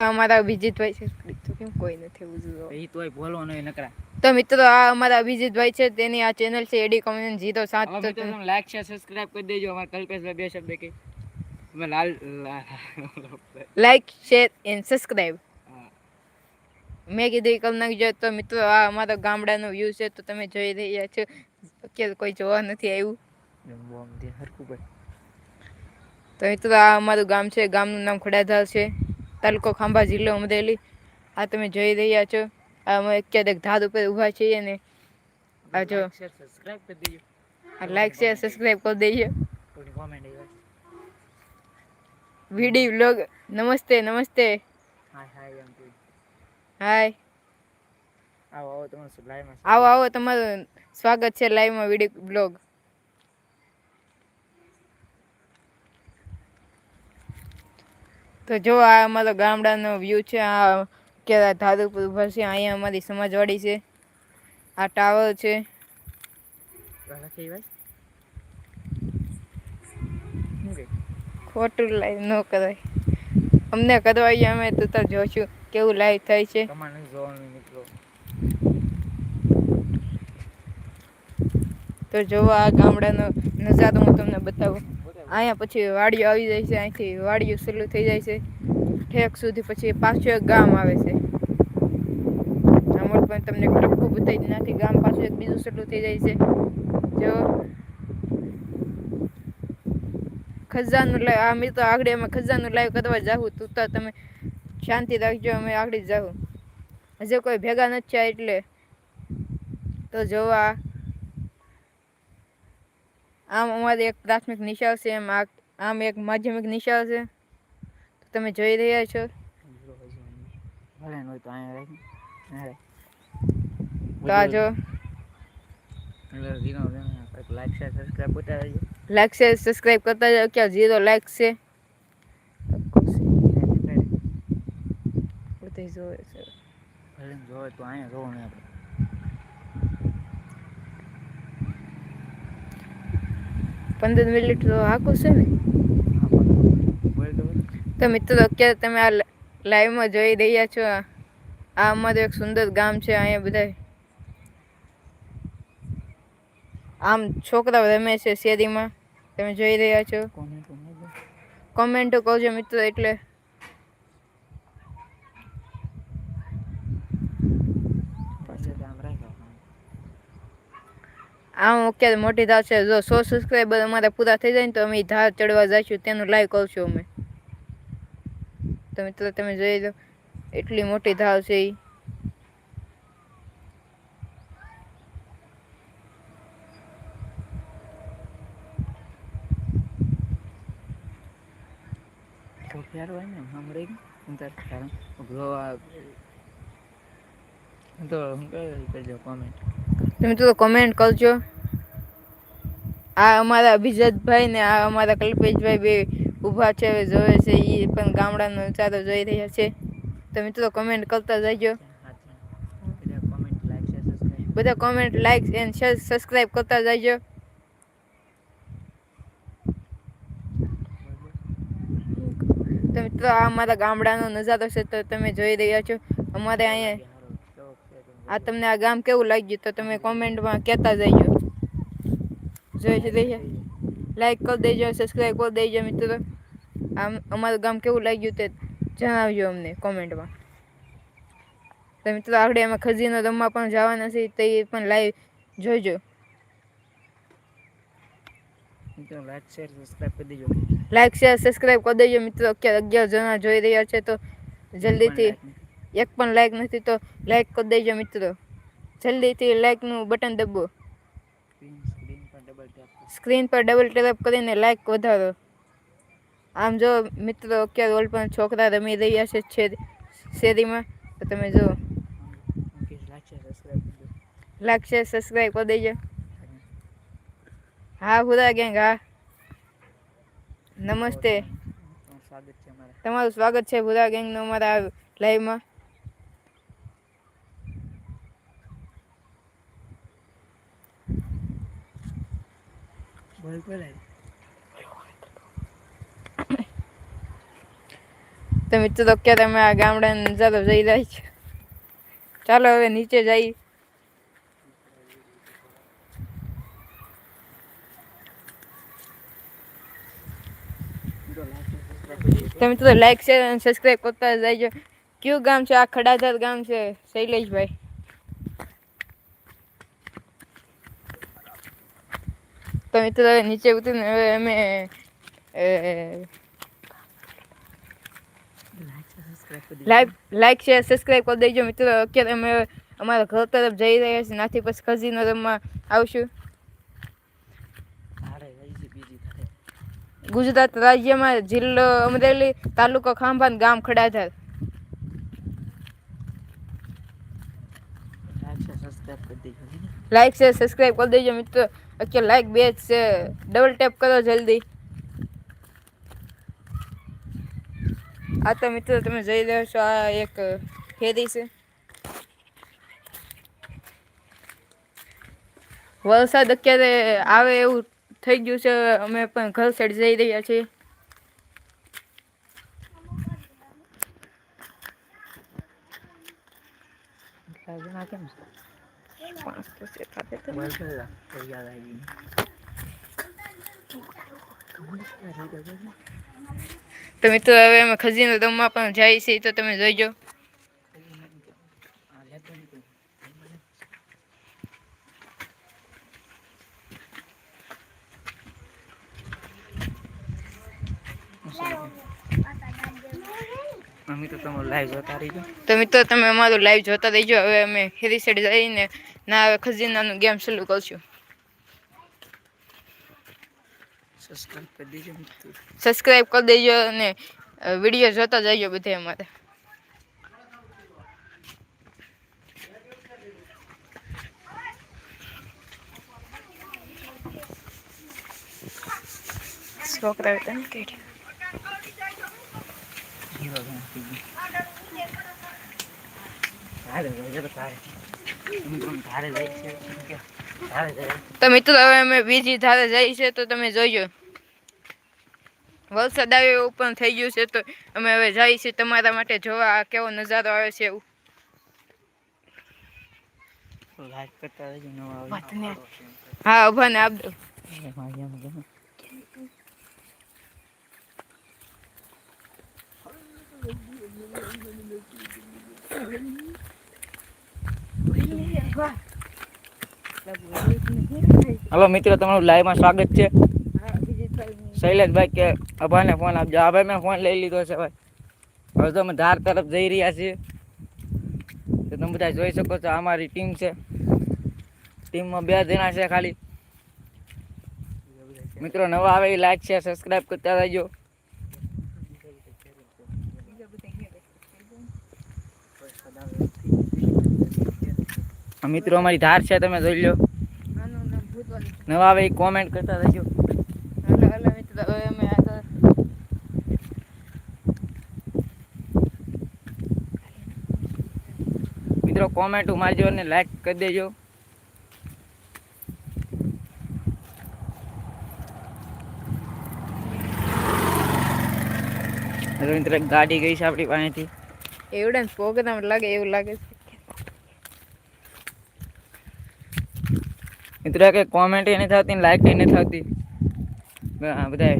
અમારા અભિજીતભાઈ છે. તો કેમ કોઈ નથી એવું એ તોય બોલો નહીં નકરા. તો મિત્રો આ અમારા અભિજીતભાઈ છે તેની આ ચેનલ છે એડી કોમ્યુન જીતો સાત તો તમે લાઈક શેર સબસ્ક્રાઇબ કરી દેજો. અમારા કલ્પેશભાઈ બે શબ્દ કે. તમે લાલ લાઈક શેર એન્ડ સબસ્ક્રાઇબ. મેં કીધું કરી નાખજો તો મિત્રો આ અમારા ગામડાનો વ્યૂ છે તો તમે જોઈ રહ્યા છો. અત્યારે કોઈ જોવા નથી આવ્યું. તો મિત્રો આ અમારું ગામ છે ગામનું નામ ખોડાધાર છે. તાલુકો ખાંભા જિલ્લો અમરેલી. આ તમે જોઈ રહ્યા છો. આ અમે અત્યારે ધાર ઉપર ઊભા છીએ ને આ જો લાઈક શેર સબસ્ક્રાઇબ કરી દેજો. વિડી વ્લોગ નમસ્તે નમસ્તે. હાય આવો આવો તમારું સ્વાગત છે લાઈવમાં વીડી બ્લોગ તો જો આ અમારો ગામડાનો વ્યૂ છે, આ કે ધાર ઊભા છે, અહીંયા અમારી સમાજવાડી છે, આ ટાવર છે. ખોટું લાઈવ ન કરાય. અમને કરવાઈએ અમે તો તો જોશું કેવું લાઈવ થાય છે. તો જો આ ગામડાનો નજારો હું તમને બતાવું. અહીંયા પછી વાડીઓ આવી જાય છે, અહીંથી વાડીઓ શરૂ થઈ જાય છે. ઠેક સુધી પછી પાછું એક ગામ આવે છે. પણ તમને ટપકું બતાવી નથી, ગામ પાછું એક બીજું શરૂ થઈ જાય છે. જો. ખજાનું લાઈવ આ મિત્રો આગળ અમે ખજાનું લાઈવ કરવા જાવું તું તો તમે શાંતિ રાખજો, અમે આગળ જાઉં. હજુ કોઈ ભેગા નથી એટલે. તો જોવા આમ અમારે એક પ્રાથમિક નિશાળ છે એમ આમ એક માધ્યમિક નિશાળ છે. તો તમે જોઈ રહ્યા છો. તો આ જો. લાઈક શેર સબસ્ક્રાઈબ કરતા જાઓ. ક્યાં ઝીરો લાઈક છે? જોવે છે. ભલે જોવે તો અહીંયા જોવું આપણે. પંદર મિનિટ તો આખું છે ને. તો. મિત્રો અત્યારે તમે આ લાઈવમાં જોઈ રહ્યા છો આ અમારું એક સુંદર ગામ છે અહીંયા બધા આમ છોકરાઓ રમે છે શેરીમાં. તમે જોઈ રહ્યા છો. કોમેન્ટો કહો છો મિત્રો એટલે પાછળ આમ રાખ્યો આમ અત્યારે મોટી ધાર છે, જો સો સબસ્ક્રાઈબર અમારા પૂરા થઈ જાય ને તો અમે ઈ ધાર ચડવા જઈશું તેનું લાઈવ કરશું અમે. તો મિત્રો તમે જોઈ લો, એટલી મોટી ધાર છે એ તો પ્યાર હોય ને આમ રહી ગયું. અંતર કારણ ઉભરો આ તો હું કહે કરજો કોમેન્ટ તો મિત્રો કમેન્ટ કરજો. આ અમારા અભિજીતભાઈ ને આ અમારા કલ્પેશભાઈ બે ઊભા છે જોવે છે એ પણ ગામડાનો ચારો જોઈ રહ્યા છે. તો મિત્રો કમેન્ટ કરતા જજો. બધા comment like share and subscribe કરતા જજો. તો મિત્રો આ અમારા ગામડાનો નજારો છે, તો તમે જોઈ રહ્યા છો. અમારે અહીંયા આ તમને આ ગામ કેવું લાગ્યું તો તમે કોમેન્ટમાં કહેતા જજો. જોઈ છે રહ્યા લાઈક કરી દેજો સબસ્ક્રાઈબ કરી દેજો મિત્રો. આમ અમારું ગામ કેવું લાગ્યું તે જણાવજો અમને કોમેન્ટમાં. તો મિત્રો આગળ અમે ખજીનો રમવા પણ જવાના છે તો એ પણ લાઈવ જોઈજો મિત્રો લાઈક શેર સબસ્ક્રાઇબ કરી દેજો. લાઈક શેર સબસ્ક્રાઈબ કરી દેજો મિત્રો. અત્યારે અગિયાર જણા જોઈ રહ્યા છે તો જલ્દીથી એક પણ લાઈક નથી તો લાઈક કરી દેજો મિત્રો. જલ્દીથી લાઇકનું બટન દબો સ્ક્રીન પર ડબલ ટેપ કરીને લાઈક વધારો. આમ જો મિત્રો અત્યારે ઓલ પણ છોકરા રમી રહ્યા છે શેરીમાં તો તમે જો લાગશે સબસ્ક્રાઈબ કરી દેજો. હા હુરા ગેંગ હા. નમસ્તે. તમારું સ્વાગત છે ભૂરા ગેંગનું અમારા લાઈવમાં બોલ બોલ તો તો મિત્રો અત્યારે અમે આ ગામડાનો નજારો જઈ રહ્યા છે. ચાલો હવે નીચે જઈએ તમે તો લાઈક શેર અને સબસ્ક્રાઇબ કરતા જઈજો કયું ગામ છે? આ ખડાધર ગામ છે? શૈલેષભાઈ. તો મિત્રો નીચે ઉતરીને હવે અમે લાઈક લાઈક શેર સબસ્ક્રાઇબ કરી દેજો મિત્રો અત્યારે અમે અમારા ઘર તરફ જઈ રહ્યા છીએ નાથી પછી ખજીનો રમવા આવશું ગુજરાત રાજ્યમાં જિલ્લો અમરેલી તાલુકો ખાંભાન ગામ ખડાધર લાઈક છે સબસ્ક્રાઇબ કરી દેજો મિત્રો. અત્યારે લાઈક બે છે. ડબલ ટેપ કરો જલ્દી. આ તો મિત્રો તમે જોઈ રહ્યો છો, આ એક ફેરી છે. વરસાદ અત્યારે આવે એવું થઈ ગયું છે. અમે પણ ઘર સાઈડ જઈ રહ્યા છીએ. કેમ છે? પાંચ તો છે ખાતે તો. મોબાઈલ પર રાખ, તો યાદ આવી ગયું. તો હવે અમે ખજીનો રમવા પણ જાય છે તો તમે જોઈજો આ લેતો નથી. મમ્મી તો તમારું લાઈવ જોતા રહીજો. તો મિત્રો તમે અમારું લાઈવ જોતા રહીજો. હવે અમે હેરી સાઈડ જઈને ના હવે ખજીનાનું ગેમ શરૂ કરશું. સબસ્ક્રાઇબ કરી દેજો મિત્રો. સબસ્ક્રાઇબ કરી દેજો અને વીડિયો જોતા જજો બધે અમારે. છોકરા હતા ને કેડી. હીરો તો મિત્રો હવે અમે બીજી ધારે જઈએ છે તો તમે જોઈજો વરસાદ આવે ઓપન થઈ ગયું છે તો અમે હવે જઈએ છીએ તમારા માટે જોવા. આ કેવો નજારો આવે છે એવું. હા ઊભા ને. હા અભાને આપ દો એમાં જેમ ગમે. હલો મિત્રો, તમારું લાઈવમાં સ્વાગત છે. શૈલેષભાઈ કે, અભાને ફોન આપજો. આ મેં ફોન લઈ લીધો છે ભાઈ. હવે તો અમે ધાર તરફ જઈ રહ્યા છીએ. તો તમે બધા જોઈ શકો છો, અમારી ટીમ છે. ટીમમાં બે જણા છે ખાલી. મિત્રો, નવા આવે એ લાઈક છે સબસ્ક્રાઇબ કરતા રહેજો. મિત્રો અમારી ધાર છે, તમે જોઈ લો. નવા આવે કોમેન્ટ કરતા રહેજો. મિત્રો કોમેન્ટ મારજો અને લાઈક કરી દેજો. મિત્રો ગાડી ગઈ છે આપણી પાસેથી. એવડે પ્રોગ્રામ લાગે એવું લાગે છે. મિત્રો કે કોમેન્ટ નથી થતી લાઈક નથી થતી. હા બધા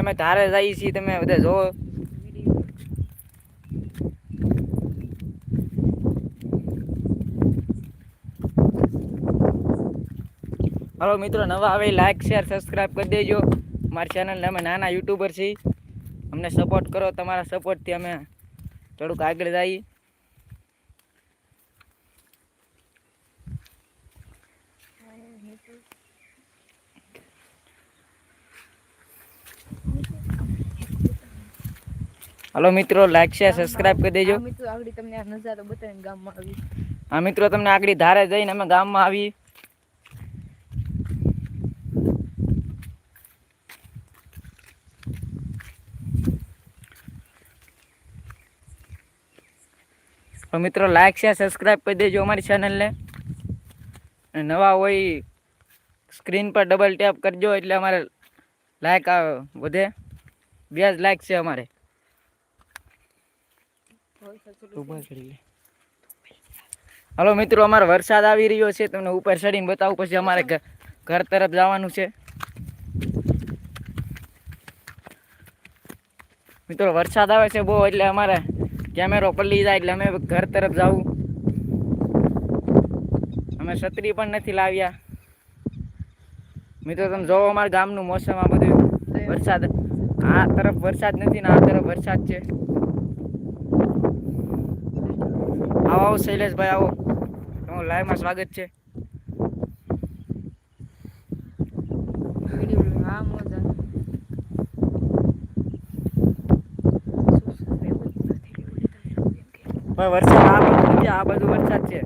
અમે ધારે જઈએ છીએ તમે બધા જોવો હલો મિત્રો, નવા આવે લાઈક શેર સબસ્ક્રાઈબ કરી દેજો. મારી ચેનલ અમે નાના યુટ્યુબર છીએ. અમને સપોર્ટ કરો તમારા સપોર્ટથી અમે થોડુંક આગળ જઈએ. હલો મિત્રો લાઈક શેર સબસ્ક્રાઇબ કરી દેજો. મિત્રો આગળ તમને આ નજારો બતાવીને ગામમાં આવી. હા મિત્રો તમને આગળ ધારે જઈને અમે ગામમાં આવી. તો મિત્રો લાઇક શેર સબસ્ક્રાઇબ કરી દેજો અમારી ચેનલને નવા હોય સ્ક્રીન પર ડબલ ટેપ કરજો એટલે અમારે લાઇક વધે. બે જ લાઇક છે અમારે. હલો મિત્રો, અમારો વરસાદ આવી રહ્યો છે. તમને ઉપર ચડીને બતાવું પછી અમારે ઘર તરફ જવાનું છે. મિત્રો, વરસાદ આવે છે બહુ, એટલે અમારે કેમેરો પલ્લી જાય એટલે અમે ઘર તરફ જવું અમે છત્રી પણ નથી લાવ્યા. મિત્રો, તમે જોવો અમારા ગામનું મોસમ આ બધું. વરસાદ. આ તરફ વરસાદ નથી ને આ તરફ વરસાદ છે. આવો આવો, શૈલેષભાઈ, આવો. તમારું લાઈવમાં સ્વાગત છે. વરસાદ આ બધું નથી, આ બધું વરસાદ છે.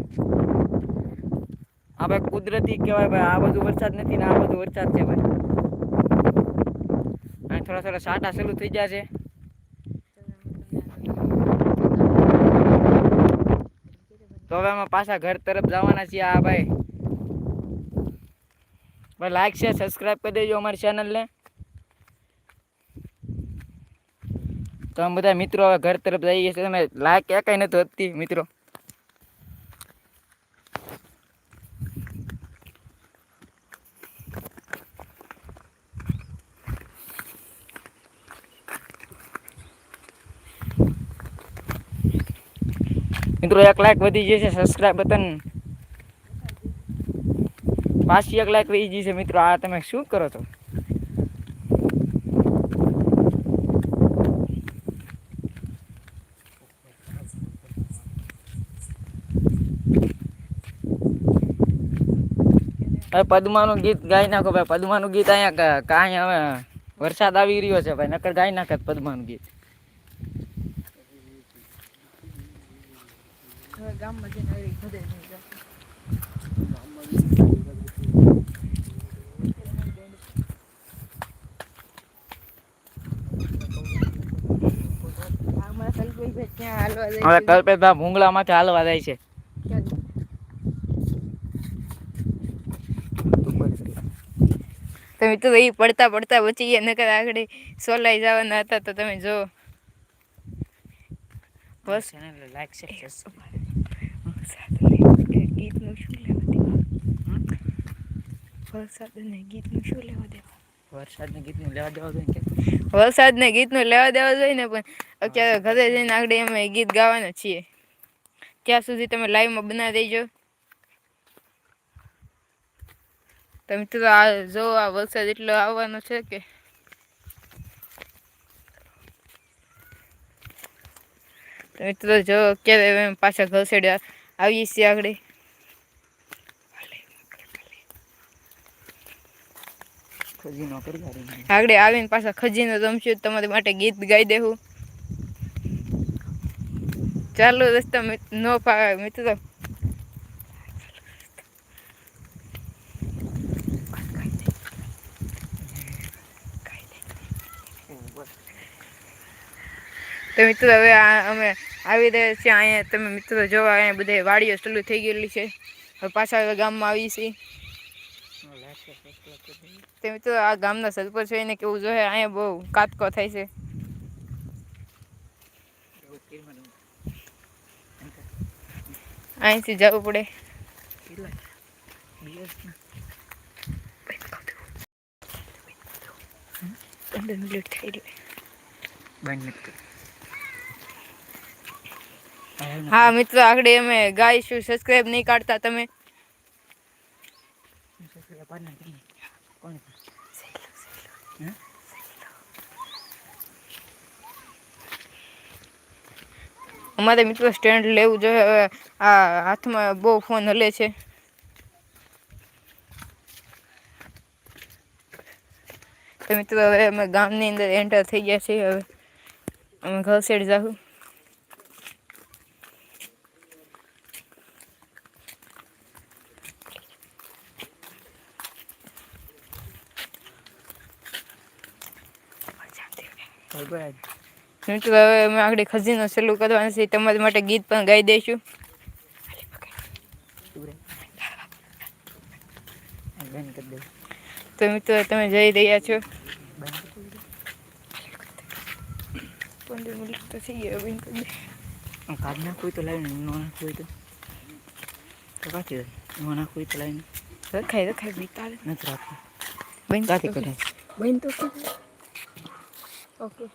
આ ભાઈ કુદરતી કહેવાય ભાઈ, આ બધું વરસાદ નથી ને આ બધું વરસાદ છે ભાઈ. અને થોડા થોડા સાટા શરૂ થઈ ગયા છે. તો હવે અમે પાછા ઘર તરફ જવાના છીએ આ ભાઈ. ભાઈ લાઈક છે સબસ્ક્રાઈબ કરી દેજો અમારી ચેનલને તો અમે બધા મિત્રો હવે ઘર તરફ જઈએ છીએ. તમે લાઈક એકાઈ નથી વધતી મિત્રો. મિત્રો, એક લાખ વધી જશે સબસ્ક્રાઈબ બટન પાછી એક લાખ વધી જશે મિત્રો. આ તમે શું કરો છો? ભાઈ પદ્માનું ગીત ગાઈ નાખો ભાઈ. પદ્માનું ગીત અહીંયા કાંઈ હવે વરસાદ આવી રહ્યો છે ભાઈ. નકર ગાઈ નાખે પદ્માનું ગીત. હવે હવે? કલ્પેશભાઈ ભૂંગળામાંથી હાલવા જાય છે ક્યાં? તમે તો એ પડતા પડતા બચી ગયા નકર આગળ સોલાઈ જવાના હતા તો તમે જો. બસ. લાઈક ગીતનું શું લેવા દેવા? વરસાદને ગીતનું શું લેવા દેવા? વરસાદના ગીતનું લેવા દેવા જોઈએ કે? વરસાદને ગીતનું લેવા દેવા જોઈએ ને પણ અત્યારે ઘરે જઈને આગળ અમે ગીત ગાવાના છીએ. ત્યાં સુધી તમે લાઈવમાં બનાવી દેજો. તમે તો આ જો આ વરસાદ એટલો આવવાનો છે કે તમે તો જો અત્યારે પાછા ઘર સાઈડ આવીએ છીએ આગળ. આગળ આવીને પાછા ખજીનો રમશું તમારી માટે ગીત ગાઈ દેવું ચાલો રસ્તા ન પાવે મિત્રો તો મિત્રો હવે અમે આવી રહ્યા છીએ અહીંયા. તમે મિત્રો જોવા અહીંયા બધે વાડીઓ ચાલુ થઈ ગયેલી છે. હવે પાછા હવે ગામમાં આવી છીએ. તે મિત્રો આ ગામના સરપંચ છે એને કેવું જોઈએ અહીંયા બહુ કાતકો થાય છે. અહીંથી જવું પડે. બંધ થઈ રહ્યું બંધ હા, મિત્રો, આગળ અમે ગાઈશું. સબસ્ક્રાઇબ નહીં કાઢતા તમે. અમારે મિત્રો સ્ટેન્ડ લેવું જોઈએ. હવે આ હાથમાં બહુ ફોન હલે છે. તો મિત્રો, હવે અમે ગામની અંદર એન્ટર થઈ ગયા છીએ. હવે અમે ઘર સાઈડ જાઉં મિત્રો હવે અમે આગળ ખજીનો ચાલુ કરવાનું છે તમારા માટે ગીત પણ ગાઈ દઈશું. બંધ કરી દે તો મિત્રો તમે જઈ રહ્યા છો. પંદર મિનિટ તો થઈ ગયા બંધ કરી દે. કાઢ નાખવું તો લાવીને ન નાખવું તો. કાઢી દે. ન નાખવું તો લાવીને. રખાય રખાય બીતાલે નથી રાખવું. બંધ કાઢી કરે બંધ તો ઓકે.